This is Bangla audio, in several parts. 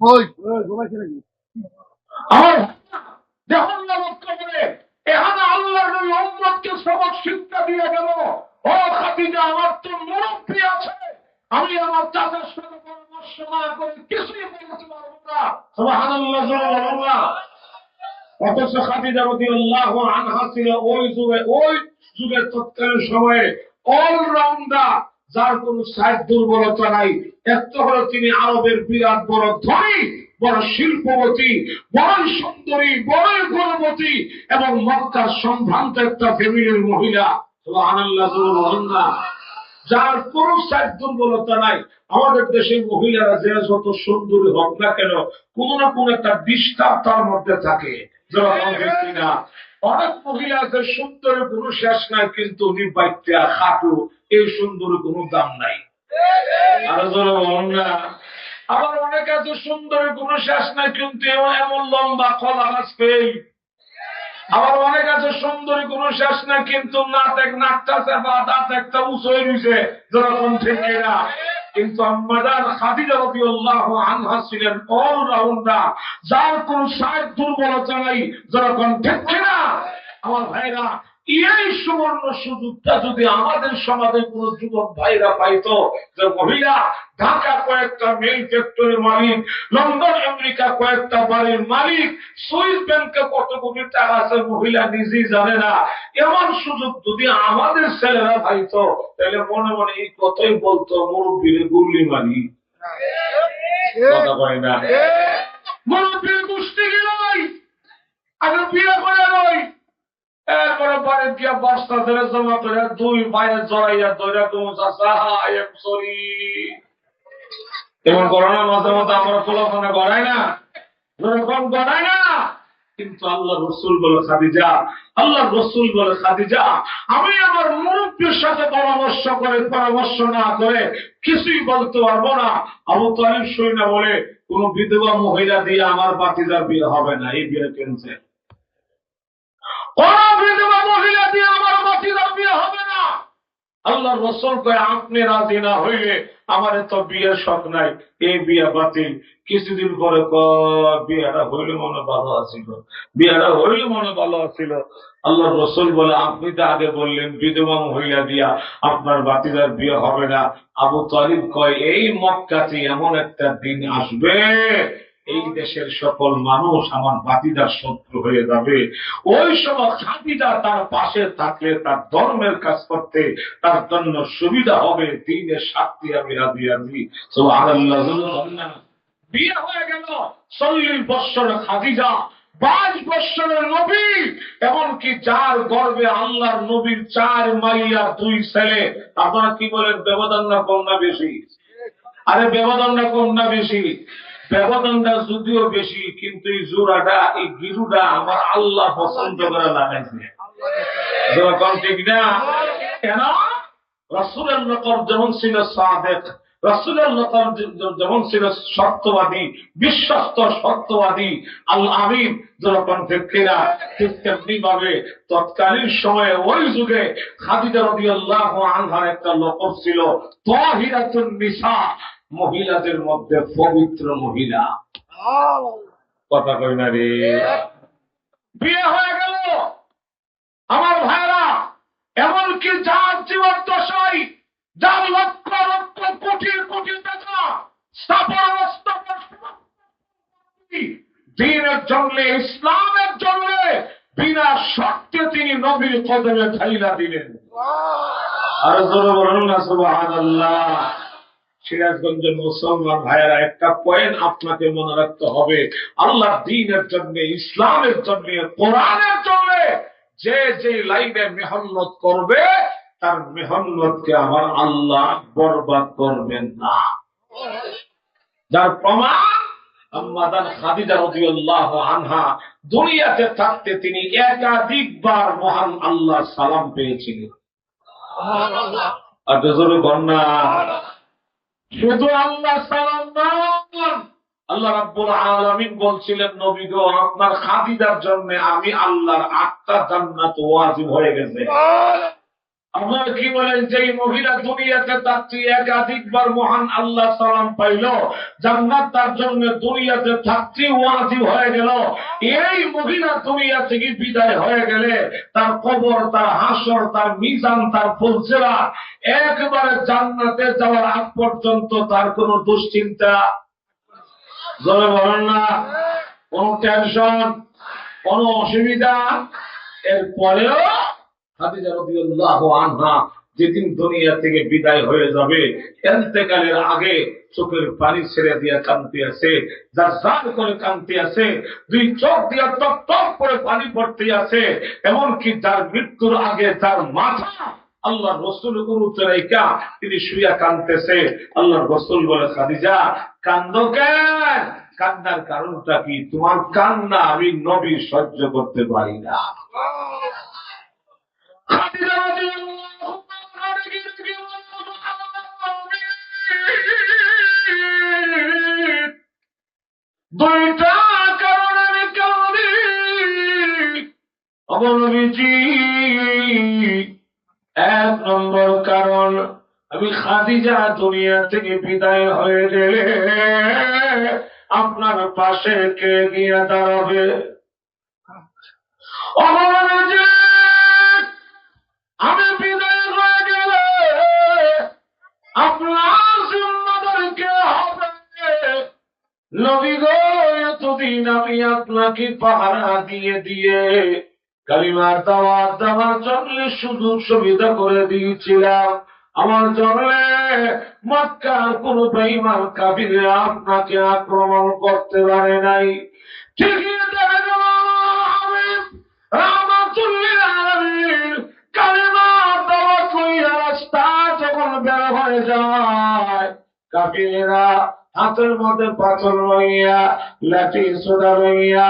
ওই ওই ঘুমাইছে নাকি? আমার দেখুন লক্ষ্য করে এখানে আল্লাহ নবী উম্মতকে সবক শিক্ষা দিয়ে গেল। ও খাদিজা আমার তো মুরব্বী আছে। আমি আমার চাচার সাথে পরামর্শ না করে কিছুই বলতে পারব না। সুবহানাল্লাহ সুবহানাল্লাহ। অথচ খাদিজা রাদিয়াল্লাহু আনহা ছিল ওই যুগে ওই যুগের তৎকালীন সময়ে অলরাউন্ডার যার কোন সাইড দুর্বলতা নাই, এত হলো তিনি আরবের বিরাট বড় ধনী, বড় শিল্পবতী বড় সুন্দরী, বড় গুণবতী এবং মক্কার সম্ভ্রান্ত একটা ফ্যামিলির মহিলা। যার কোন সাইড দুর্বলতা নাই, আমাদের দেশের মহিলারা যে যত সুন্দরী হোক না কেন, কোন না কোন একটা ডিস্টার্ব তার মধ্যে থাকে। অনেক মহিলা আছে সুন্দরের কোনো শেষ নাই, কিন্তু বাইত্যা খাটু এই সুন্দরের কোনো দাম নাই। আবার অনেক আছে সুন্দরের কোনো শেষ নাই, কিন্তু এমন লম্বা কলা গাছ আবার অনেক আছে সুন্দরী কোন শেষ না কিন্তু এক দাঁত একটা রয়েছে যেরকম থেকে না কিন্তু আম্মাদার খাদিজা আনহা ছিলেন অলরাউন্ডার, যার দুর্বলতা নাই, যেরকম ঠিক না আমার ভাইরা এই সুবর্ণ সুযোগটা যদি আমাদের সমাজে কোন যুবক ভাইরা পাইতো যে মহিলা ঢাকা কয়েকটা মিল ফ্যাক্টরির মালিক লন্ডন আমেরিকা কয়েকটা বাড়ির মালিক সুইস ব্যাংকে কত কোটি টাকা আছে মহিলা নিজেই জানে না। এমন সুযোগ যদি আমাদের ছেলেরা পাইতো তাহলে মনে মনে এই কথাই বলতো মুরব্বীর গুল্লি মালি। কথা কয় না। মুরব্বীর গোষ্ঠী গিলাই আগে বিয়ে করে নয়। এরপরে বাড়ি গিয়া বস্তা ধরে জমা করে দুই বাইরে জড়াইয়া ধরে তুমি সরি করোনা মাঝে মধ্যে আমরা ফুলখানা গড়াই না। গড়াই না, কিন্তু আল্লাহ রসুল বলে, খাদিজা, আল্লাহ রসুল বলে, খাদিজা, আমি আমার মুরব্বীর সাথে পরামর্শ করে, পরামর্শ না করে কিছুই বলতে পারব না। আবু তালিব সই না বলে কোন বিধবা মহিলা দিয়ে আমার বাতিদার বিয়ে হবে না, এই বিয়ে কেনছে? আল্লাহ রসুল আপনি রাজি না হইলে আমার তো শখ নাই, এই বিয়ে বাতিল। কিছুদিন পরে বিয়েটা হইলে মনে ভালো বিয়েটা হইলে মনে ভালো আল্লাহ রসুল বলে, আপনি তো আগে বললেন, বিধবা মহিলা দিয়া আপনার বাতিদার বিয়ে হবে না। আবু তালিব কয়, এই মক্কাতে এমন একটা দিন আসবে এই দেশের সকল মানুষ আমার বাতিদার শত্রু হয়ে যাবে। ওই সময় খাদিজা তার পাশে থাকলে, তার ধর্মের কাজ করতে, তার জন্য সুবিধা হবে। দিনের শাক্তি আমি রাজি সুবহানাল্লাহ। বিয়ে হয়ে গেল। চল্লিশ বৎসরের খাদিজা, বাইশ বৎসরের নবী, এমনকি যার গর্বে আল্লাহর নবীর চার মাইয়া দুই ছেলে আপনারা কি বলেন ব্যবধান না কম বেশি? আরে, ব্যবধানটা কম না বেশি। ব্যবধানটা যদিও বেশি, কিন্তু এই জোড়াটা, এই গিরুটা আমার আল্লাহ পছন্দ করে লাগাইছে। ঠিক না? কেন? রসুলের যেমন ছিল রসুলের যেমন ছিল সত্যবাদী, বিশ্বস্ত সত্যবাদী আল্লাহ আমিন ঠিক তেমনি ভাবে তৎকালীন সময়ে ওই যুগে খাদিজা রবি আল্লাহ আনহার একটা লকব ছিল, তহিরাতুন নিসা। মহিলাদের মধ্যে পবিত্র মহিলা। কথা কই না রে? বিয়ে হয়ে গেল। আমার ভাইরা এমনকি যার জীবন দশাই যার লক্ষ লক্ষ কোটি কোটি টাকা স্থাপন দিনের জন্য ইসলামের জন্য বিনা শর্তে তিনি নবীর কদমে ঢাইলা দিলেন। আর জোরে বলুন না সুবহানাল্লাহ। সিরাজগঞ্জের মুসলমান ভাইয়েরা একটা পয়েন্ট আপনাকে মনে রাখতে হবে। আল্লাহ দিনের জন্য ইসলামের জন্য কোরআনের জন্য যে যে লাইনে মেহনত করবে তার মেহনতকে আমার আল্লাহ বরবাদ করবেন না। যার প্রমাণ আম্মাদান খাদিজা রাদিয়াল্লাহু আনহা দুনিয়াতে থাকতে তিনি একাধিকবার মহান আল্লাহ সালাম পেয়েছিলেন। আর জোরে শুধু আল্লাহ সালাম আল্লাহ রাব্বুল আলামিন বলছিলেন, নবী গো, আপনার খাদিদার জন্য আমি আল্লাহর আটটা জান্নাত ওয়াজিব হয়ে গেছে। আপনারা কি বলেন যে মহিলা দুনিয়াতে তার একাধিকবার মহান আল্লাহ সালাম পাইল, জান্নাত তার জন্য দুনিয়াতে থাকতে ওয়াজিব হয়ে গেল। এই মহিলা দুনিয়া থেকে বিদায় হয়ে গেলে তার কবর, তার হাসর, তার মিজান, তার ফুলসেরা একবারে জান্নাতে যাওয়ার আগ পর্যন্ত তার কোনো দুশ্চিন্তা। জলে বলেন না, কোন টেনশন কোন অসুবিধা। এরপরেও যেদিন দুনিয়া থেকে বিদায় হয়ে যাবে, এন্তেকালের আগে চোখের পানি ছেড়ে দিয়া কান্তি আছে যার জার করে কান্তি আছে দুই চোখ দিয়া টপ টপ করে পানি পড়তে আছে এমনকি যার মৃত্যুর আগে তার মাথা আল্লাহ রসুল উরুতে রেখা তিনি শুয়া কানতেছে আল্লাহ রসুল বলে, খাদিজা, কান্দ কেন? কান্নার কারণটা কি? তোমার কান্না আমি নবী সহ্য করতে পারি না। এক নম্বর কারণ আমি খাদিজা দুনিয়া থেকে বিদায় হয়ে গেলে আপনার পাশে কে গিয়ে দাঁড়াবে অবনবীজি হয়ে গেলে আপনার জিম্মাদার কে হবে? নবী গো, এতদিন আমি আপনাকে পাহারা দিয়ে দিয়ে কালিমার জন্য সুযোগ সুবিধা করে দিয়েছিলাম। আমার জন্য মক্কার কোন বেইমান কাবিরে আপনাকে আক্রমণ করতে পারে নাই। ঠিকই হয়ে যায়। কাফিরেরা হাতের মধ্যে পাথর লইয়া লাঠি সোদা লইয়া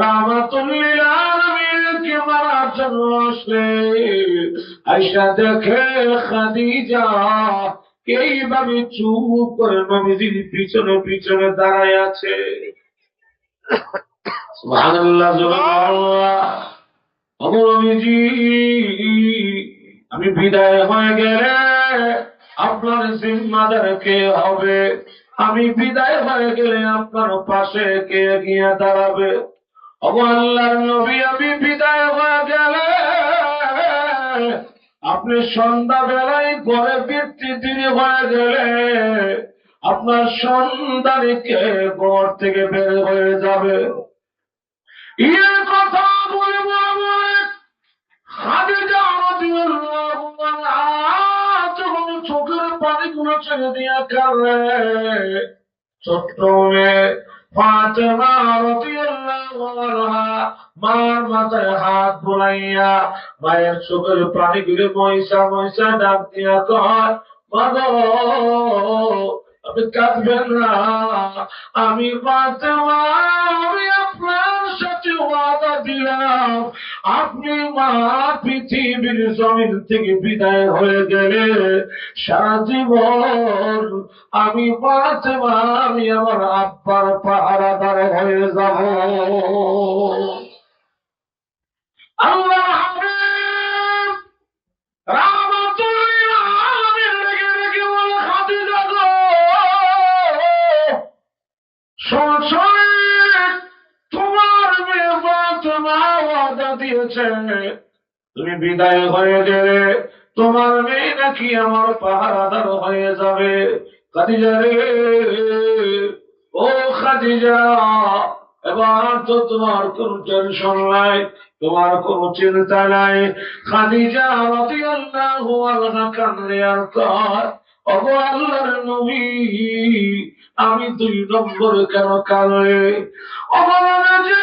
রামাতুল্লিল আলামিনকে মারার জন্য আসলে আইসা দেখে খাদিজা, এইভাবে চুপ করে নবীজির পিছনে পিছনে দাঁড়ায় আছে। আমি বিদায় হয়ে গেলে আপনার জিম্মাদার কে হবে? আমি বিদায় হয়ে গেলে আপনার পাশে কে গিয়ে দাঁড়াবে? আল্লাহর নবী, আমি বিদায় হয়ে গেলে আপনি সন্ধ্যা বেলায় ঘরে ফিরতে দেরি হয়ে গেলে আপনার সন্তানকে ঘর থেকে বের হয়ে যাবে? এর কথা বলে বলে খাদিজা রাদিয়াল্লাহু ছেড়ে দিয়া কাঁদে ছোট্ট মেয়ে ফাতেমা রাদিয়াল্লাহু আনহা মার মাথায় হাত বুলাইয়া মায়ের চোখের পানিগুলো মহিষা মহিষা ডাক দিয়া কয় মা গো, আপনি কাঁদবেন না আমি ফাতেমা আমি আপনার সাথে ওয়াদা দিলাম। আপনি মা পৃথিবীর জমিন থেকে বিদায় হয়ে গেলে সারা আমি ফাতেমা আমি আমার আব্বার পাহারাদার হয়ে যাব। আল্লাহ দিয়েছে। তুমি বিদায় হয়ে গেলে তোমার মেয়ে নাকি আমার পাহারাদার হয়ে যাবে। ও খাদিজা, এবার তো তোমার কোন টেনশন নাই, তোমার কোন চিন্তা নাই। খাদিজা আমি দুই নম্বর কেন কালে অবমানে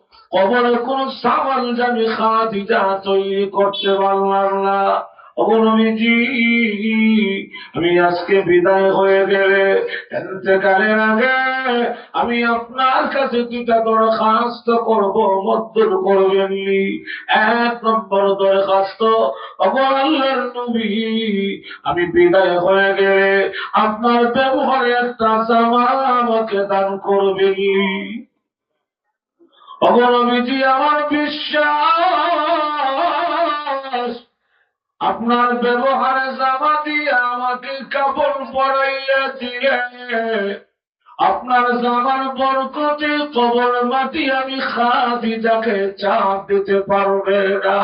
কবরে কোন সামান যাবে খাদিজা তৈরি করতে পারলাম না। আমি আজকে বিদায় হয়ে গেলে আমি আপনার কাছে দুটা দরখাস্ত করব মদ্দুর করবেননি এক নম্বর দরখাস্ত আমি বিদায় হয়ে গেলে আপনার ব্যবহারে একটা জামা আমাকে দান করবেননি অবনবীজি আমার বিশ্বাস। আপনার ব্যবহারে জামা দিয়ে আমাকে কাপড় পরাইয়া দিয়ে আপনার জামার বরকতে কবর মাটি আমি খাদি যাকে চাপ দিতে পারবে না।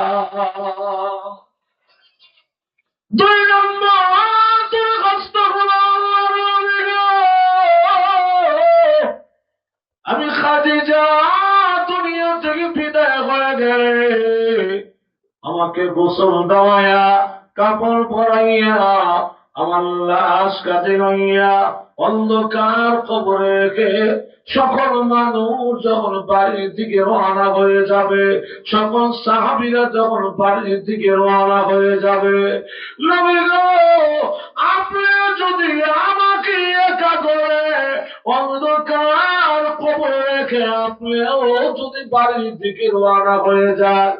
দুই নম্বর হলো আমি খাদিজা দুনিয়া বিদায় হয়ে গেলে আমাকে গোসল দেওয়াইয়া কাপড় পরাইয়া আমার লাশ কাজে লইয়া অন্ধকার কবরে রেখে সকল মানুষ যখন বাড়ির দিকে রওনা হয়ে যাবে, সকল সাহাবিরা যখন বাড়ির দিকে রওনা হয়ে যাবে আপনি যদি আমাকে একা করে অন্ধকার কবরে রেখে আপনিও যদি বাড়ির দিকে রওনা হয়ে যান,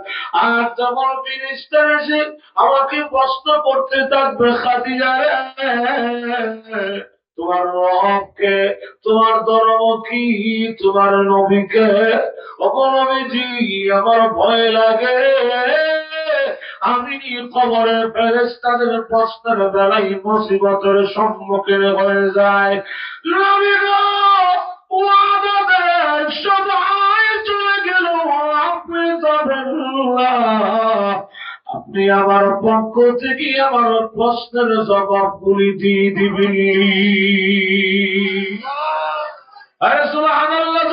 আর যখন মিনিস্টার এসে আমাকে প্রশ্ন করতে থাকবে, খাদিজা রে তোমার রবকে, তোমার ধর্ম কি? তোমার নবীকে? অপনবীজি আমার ভয় লাগে। আমি কবরের ফেরেস্তাদের প্রশ্নের বেলায় মুসিবতের সম্মুখীন হয়ে যায় সবাই চলে গেল, আপনি যাবেন না। আপনি আমার পক্ষ থেকে আমার প্রশ্নের জবাব গুলি দিয়ে দিবেন আরে সুবহানাল্লাহ